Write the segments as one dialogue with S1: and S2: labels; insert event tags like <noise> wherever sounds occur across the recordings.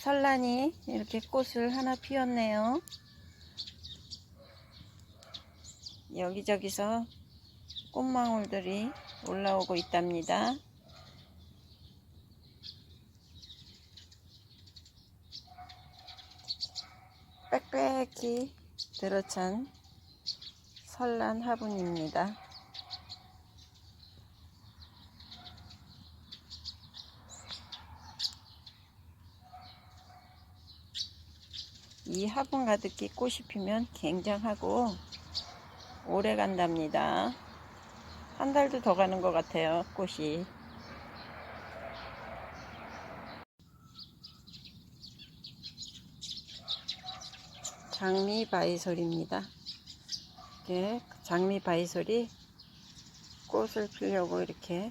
S1: 산란이 이렇게 꽃을 하나 피웠네요. 여기저기서 꽃망울들이 올라오고 있답니다. 빽빽히 들어찬 설란 화분입니다. 이 화분 가득히 꽃이 피면 굉장하고 오래 간답니다. 한 달도 더 가는 것 같아요, 꽃이. 장미 바이솔입니다. 이렇게 장미 바이솔이 꽃을 피려고 이렇게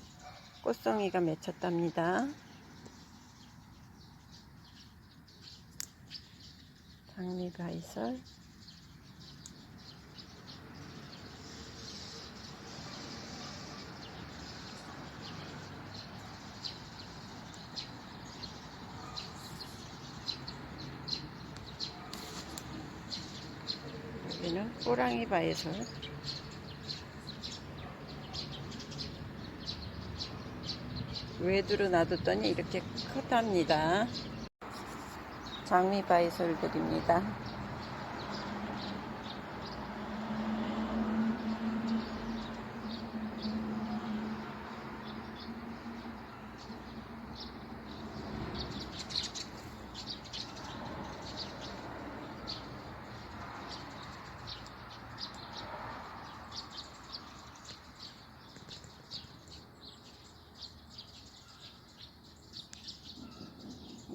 S1: 꽃송이가 맺혔답니다. 장미 바이솔 여기는 호랑이 바이솔 외두로 놔뒀더니 이렇게 크답니다 장미 바이솔들입니다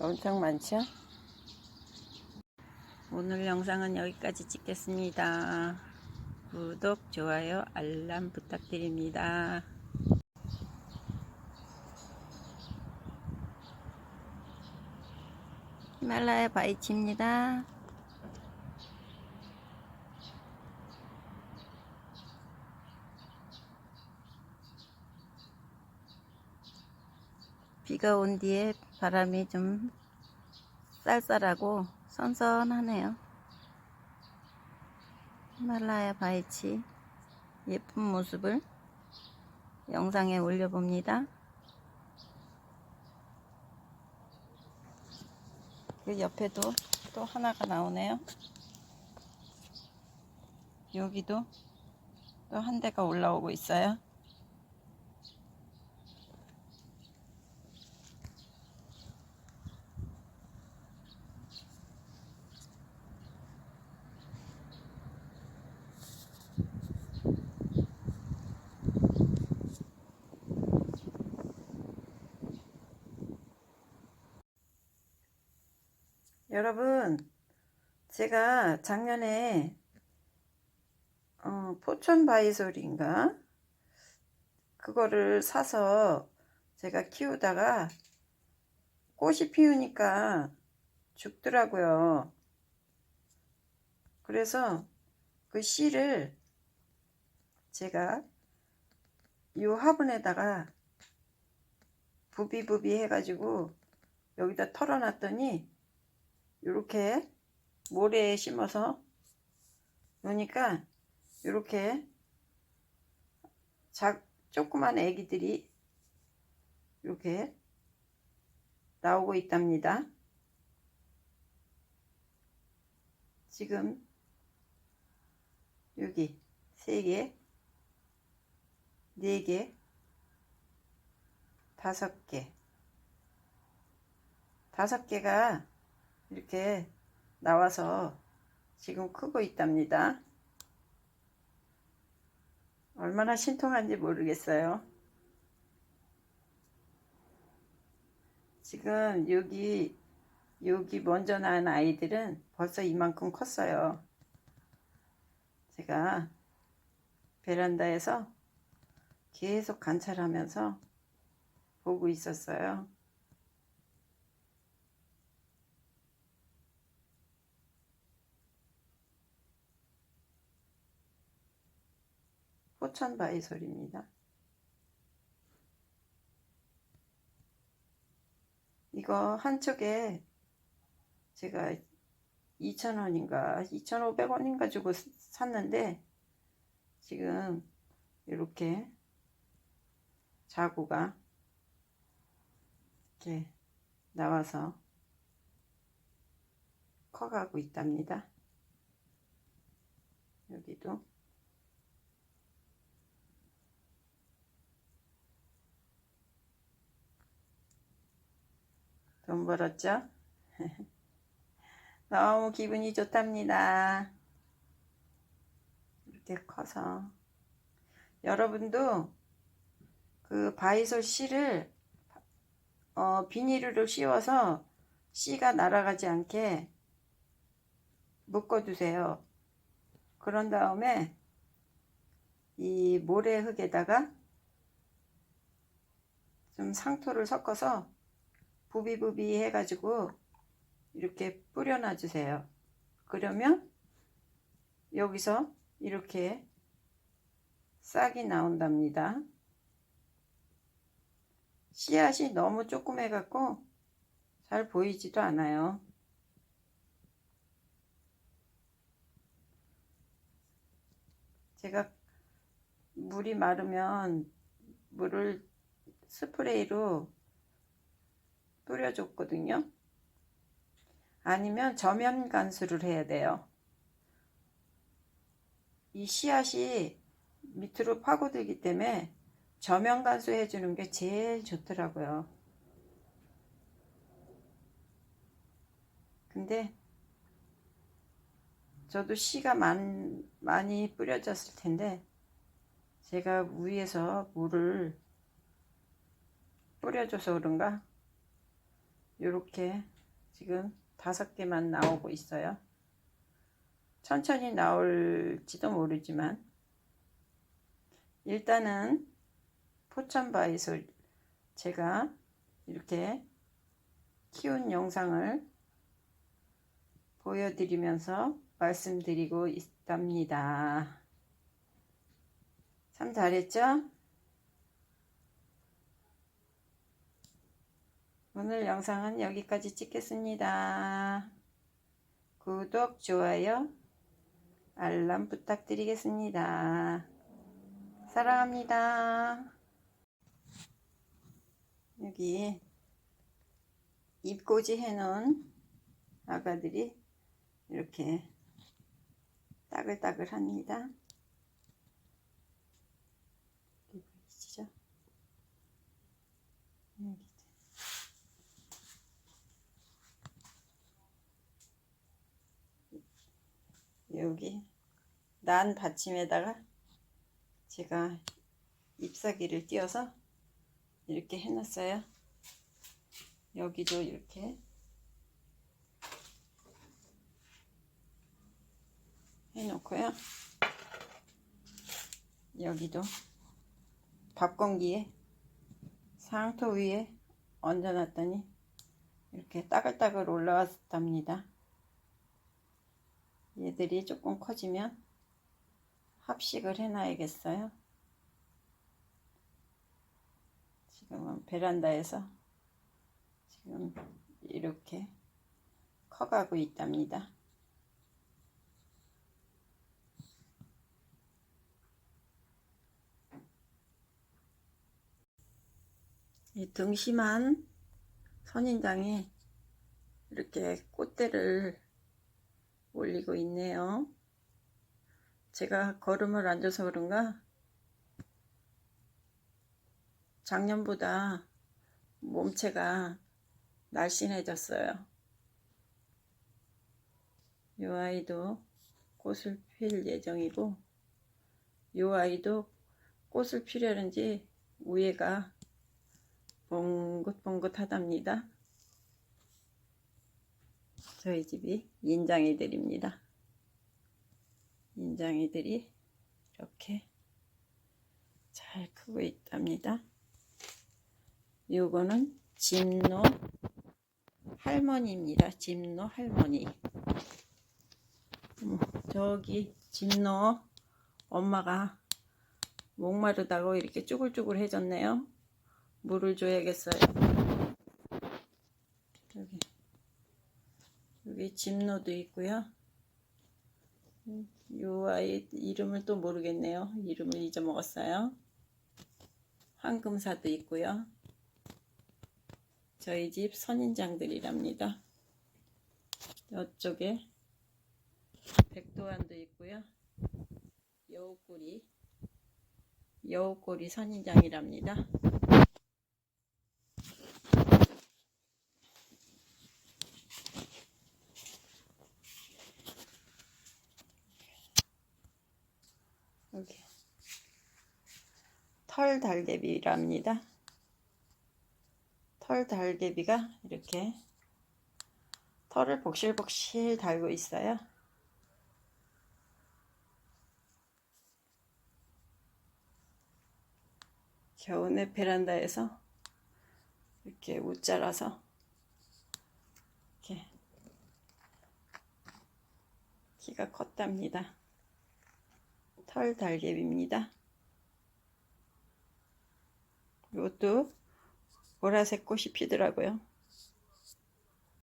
S1: 엄청 많죠? 오늘 영상은 여기까지 찍겠습니다. 구독, 좋아요, 알람 부탁드립니다. 히말라야 바이치입니다. 비가 온 뒤에 바람이 좀 쌀쌀하고 선선하네요. 히말라야 바이치 예쁜 모습을 영상에 올려봅니다. 그 옆에도 또 하나가 나오네요. 여기도 또 한 대가 올라오고 있어요. 여러분, 제가 작년에 어, 포천 바이솔인가 그거를 사서 제가 키우다가 꽃이 피우니까 죽더라고요. 그래서 그 씨를 제가 이 화분에다가 부비부비 해가지고 여기다 털어놨더니 이렇게 모래에 심어서 놓으니까 이렇게 작 조그만 애기들이 이렇게 나오고 있답니다. 지금 여기 세 개, 네 개, 다섯 개, 다섯 개가 이렇게 나와서 지금 크고 있답니다. 얼마나 신통한지 모르겠어요. 지금 여기 여기 먼저 낳은 아이들은 벌써 이만큼 컸어요. 제가 베란다에서 계속 관찰하면서 보고 있었어요. 포천 바이솔입니다. 이거 한쪽에 제가 2,000원인가 2,500원인가 주고 스- 샀는데 지금 이렇게 자구가 이렇게 나와서 커가고 있답니다. 여기도 돈 벌었죠? <laughs> 너무 기분이 좋답니다. 이렇게 커서 여러분도 그 바이솔 씨를 어, 비닐로 씌워서 씨가 날아가지 않게 묶어두세요. 그런 다음에 이 모래흙에다가 좀 상토를 섞어서 부비부비 해가지고 이렇게 뿌려놔 주세요. 그러면 여기서 이렇게 싹이 나온답니다. 씨앗이 너무 조그매 갖고 잘 보이지도 않아요. 제가 물이 마르면 물을 스프레이로 뿌려줬거든요. 아니면 저면 간수를 해야 돼요. 이 씨앗이 밑으로 파고들기 때문에 저면 간수 해 주는 게 제일 좋더라고요. 근데 저도 씨가 많, 많이 뿌려졌을 텐데 제가 위에서 물을 뿌려줘서 그런가 이렇게 지금 다섯 개만 나오고 있어요. 천천히 나올지도 모르지만 일단은 포천바이솔 제가 이렇게 키운 영상을 보여드리면서 말씀드리고 있답니다. 참 잘했죠? 오늘 영상은 여기까지 찍겠습니다. 구독, 좋아요, 알람 부탁드리겠습니다. 사랑합니다. 여기 입꼬지 해놓은 아가들이 이렇게 따글따글 합니다. 여기 보이시죠? 여기 여기 난 받침에다가 제가 잎사귀를 띄어서 이렇게 해놨어요. 여기도 이렇게 해놓고요. 여기도 밥 공기에 상토 위에 얹어놨더니 이렇게 따글따글 올라왔답니다. 얘들이 조금 커지면 합식을 해놔야겠어요. 지금은 베란다에서 지금 이렇게 커가고 있답니다. 이 등심한 선인장이 이렇게 꽃대를 올리고 있네요. 제가 걸음을 안 줘서 그런가 작년보다 몸체가 날씬해졌어요. 이 아이도 꽃을 필 예정이고 이 아이도 꽃을 피려는지 위에가 봉긋봉긋하답니다. 저희 집이 인장이들입니다. 인장이들이 이렇게 잘 크고 있답니다. 요거는 진노 할머니입니다. 진노 할머니. 어머, 저기 진노 엄마가 목마르다고 이렇게 쭈글쭈글 해졌네요. 물을 줘야겠어요. 집노도 있고요. 음, 요 아이 이름을 또 모르겠네요. 이름을 잊어먹었어요. 황금사도 있고요. 저희 집 선인장들이랍니다. 이쪽에 백도안도 있고요. 여우꼬리 여우꼬리 선인장이랍니다. 여기 털 달개비랍니다. 털 달개비가 이렇게 털을 복실복실 달고 있어요. 겨우내 베란다에서 이렇게 웃자라서 이렇게 키가 컸답니다. 털 달개비입니다. 이것도 보라색 꽃이 피더라고요.